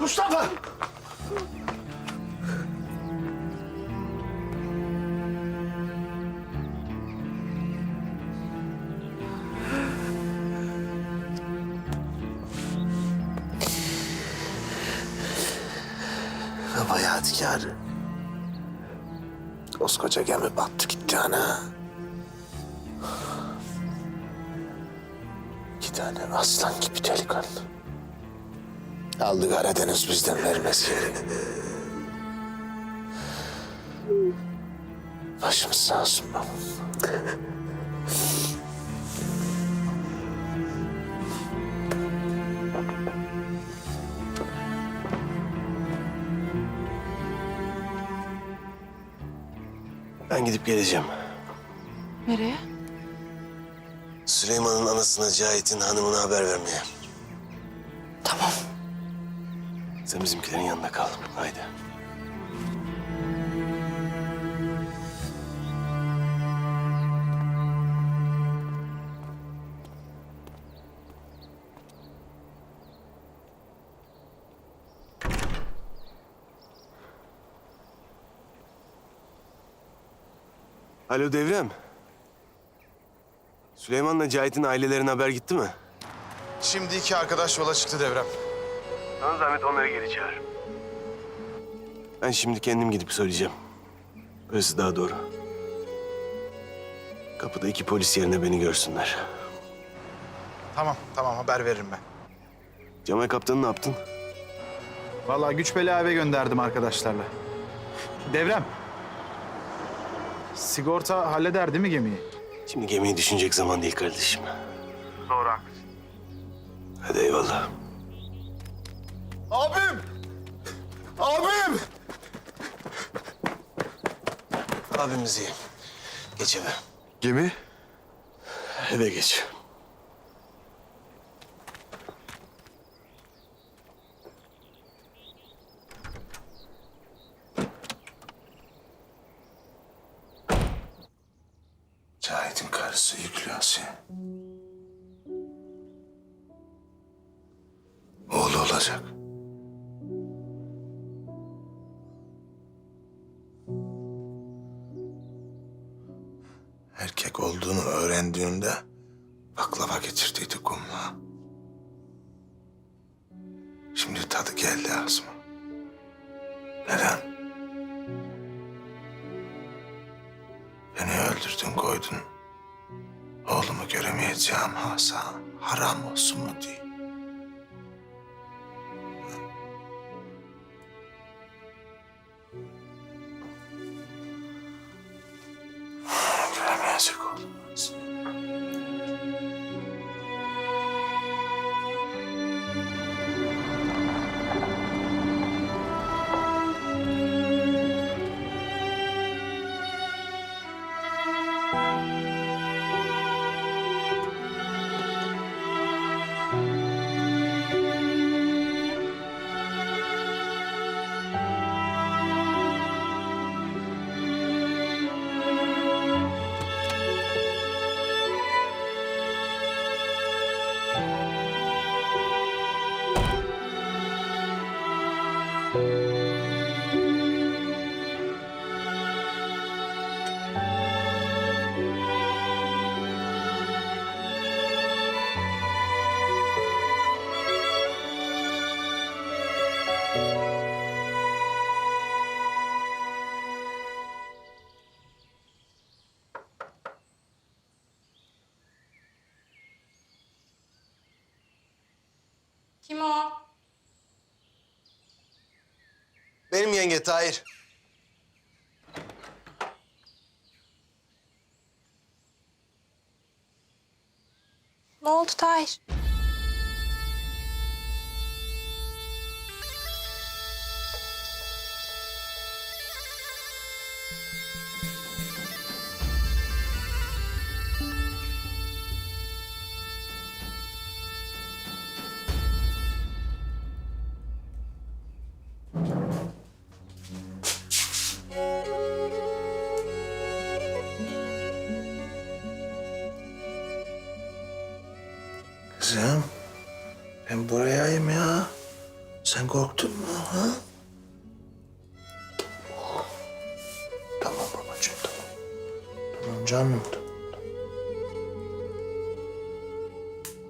Mustafa! Yadigarı. Koskoca gemi battı gitti ana. İki tane aslan gibi delikanlı. Aldı Karadeniz bizden vermez yerini. Başımız sağ olsun babam. Ben gidip geleceğim. Nereye? Süleyman'ın anasına Cahit'in hanımına haber vermeye. Tamam. Sen bizimkilerin yanında kal. Haydi. Alo Devrem. Süleyman'la Cahit'in ailelerine haber gitti mi? Şimdi iki arkadaş yola çıktı devrem. Sana zahmet onları geri çağır. Ben şimdi kendim gidip söyleyeceğim. Böylesi daha doğru. Kapıda iki polis yerine beni görsünler. Tamam, tamam haber veririm ben. Cemal kaptanı ne yaptın? Vallahi güç bela eve gönderdim arkadaşlarla. Devrem. Sigorta halleder değil mi gemiyi? Şimdi gemiyi düşünecek zaman değil kardeşim. Doğru haklısın. Hadi eyvallah. Abim! Abim! Abimiz iyi. Geç eve. Gemi? Eve geç. Cahit'in karısı yüklü Asiye. Öğrendiğimde baklava getirdiydi kumla. Şimdi tadı geldi ağzıma. Neden? Beni öldürdün koydun. Oğlumu göremeyeceğim hasa haram olsun mu diye. Yenge Tahir. Ne oldu Tahir? Kızım ben burayayım ya. Sen korktun mu ha? Tamam babacığım tamam. Tamam canım tamam.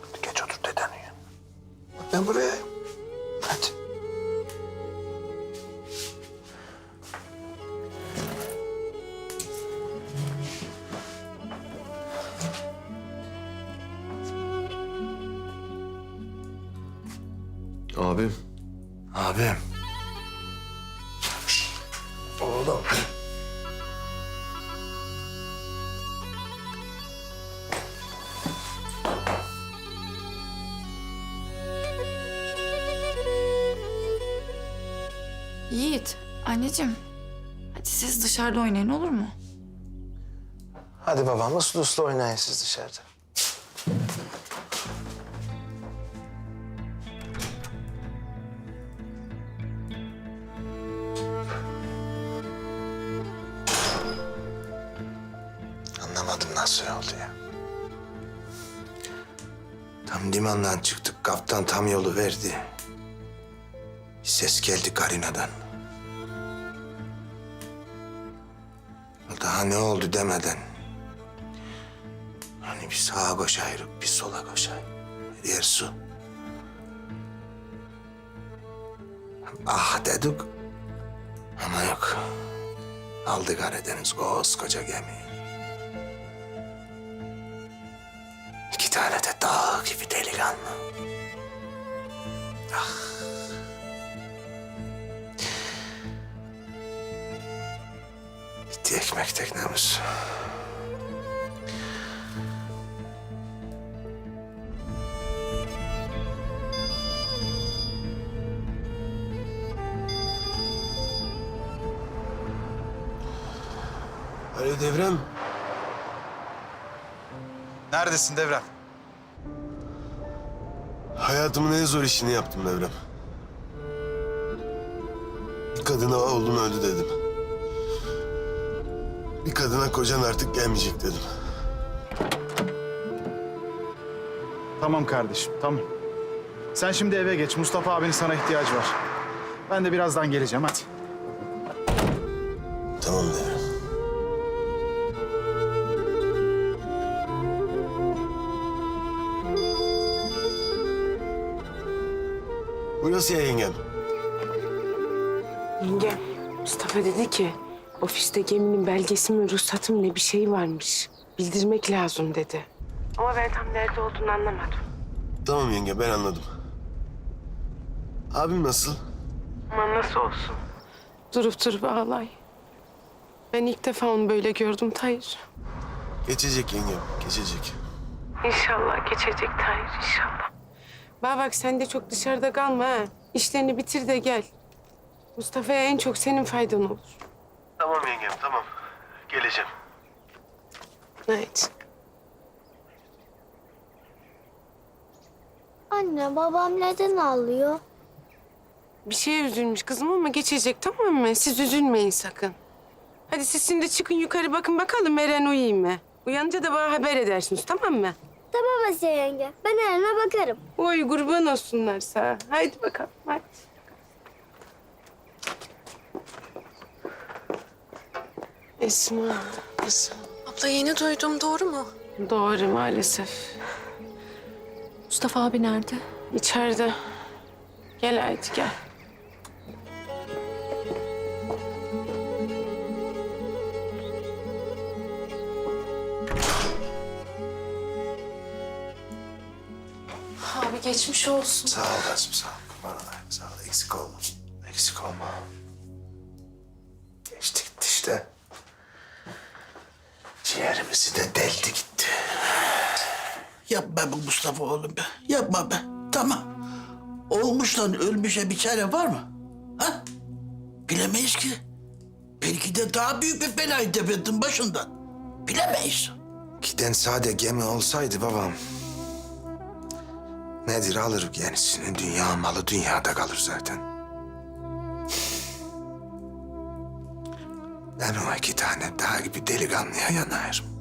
Hadi geç otur dedenin yanına. Ben buraya. Abim. Abim. Oğlum. Yiğit, anneciğim. Hadi siz dışarıda oynayın olur mu? Hadi babam uslu uslu oynayın siz dışarıda. Nasıl oldu ya. Tam limandan çıktık, kaptan tam yolu verdi. Bir ses geldi Karina'dan. Daha ne oldu demeden. Hani bir sağa koşayım, bir sola koşayım. Her yer su. Ah dedik. Ama yok. Aldı Karadeniz koskoca gemiyi. Dağ gibi delikanlı. Gitti ekmek teknemiz. Alo Devrem. Neredesin Devrem? Hayatımın en zor işini yaptım Devrem. Bir kadına oğlum öldü dedim. Bir kadına kocan artık gelmeyecek dedim. Tamam kardeşim, tamam. Sen şimdi eve geç. Mustafa abinin sana ihtiyacı var. Ben de birazdan geleceğim, hadi. Tamam Devrem. Burası ya yengem. Yenge, Mustafa dedi ki ofiste geminin belgesi mi ruhsatı mı ne bir şey varmış. Bildirmek lazım dedi. Ama ben tam nerede olduğunu anlamadım. Tamam yenge ben anladım. Abim nasıl? Ama nasıl olsun? Durup durup ağlay. Ben ilk defa onu böyle gördüm Tahir. Geçecek yengem, geçecek. İnşallah geçecek Tahir inşallah. Bana bak sen de çok dışarıda kalma ha. İşlerini bitir de gel. Mustafa'ya en çok senin faydan olur. Tamam yengem, tamam. Geleceğim. Evet. Anne babam neden ağlıyor? Bir şeye üzülmüş kızım ama geçecek tamam mı? Siz üzülmeyin sakın. Hadi siz şimdi çıkın yukarı bakın bakalım Eren uyuyayım mı? Uyanınca da bana haber edersiniz tamam mı? Tamam Asiye yenge. Ben Eren'e bakarım. Oy kurban olsunlar sana. Haydi bakalım hadi. Esma, Esma. Abla yeni duydum doğru mu? Doğru maalesef. Mustafa abi nerede? İçeride. Gel haydi gel. Abi geçmiş olsun. Sağ ol Azim, sağ ol. Kurban olayım, sağ ol. Eksik olma. Eksik olma. Geçti gitti işte. Ciğerimizi de deldi gitti. Yapma be Mustafa oğlum be. Yapma be. Tamam. Olmuştan ölmüşe bir çare var mı? Ha? Bilemeyiz ki. Belki de daha büyük bir belayı tepedin başından. Bilemeyiz. Giden sade gemi olsaydı babam. Nedir alır yenisini. Dünya malı dünyada kalır zaten. Ben o iki tane daha gibi delikanlıya yanarım.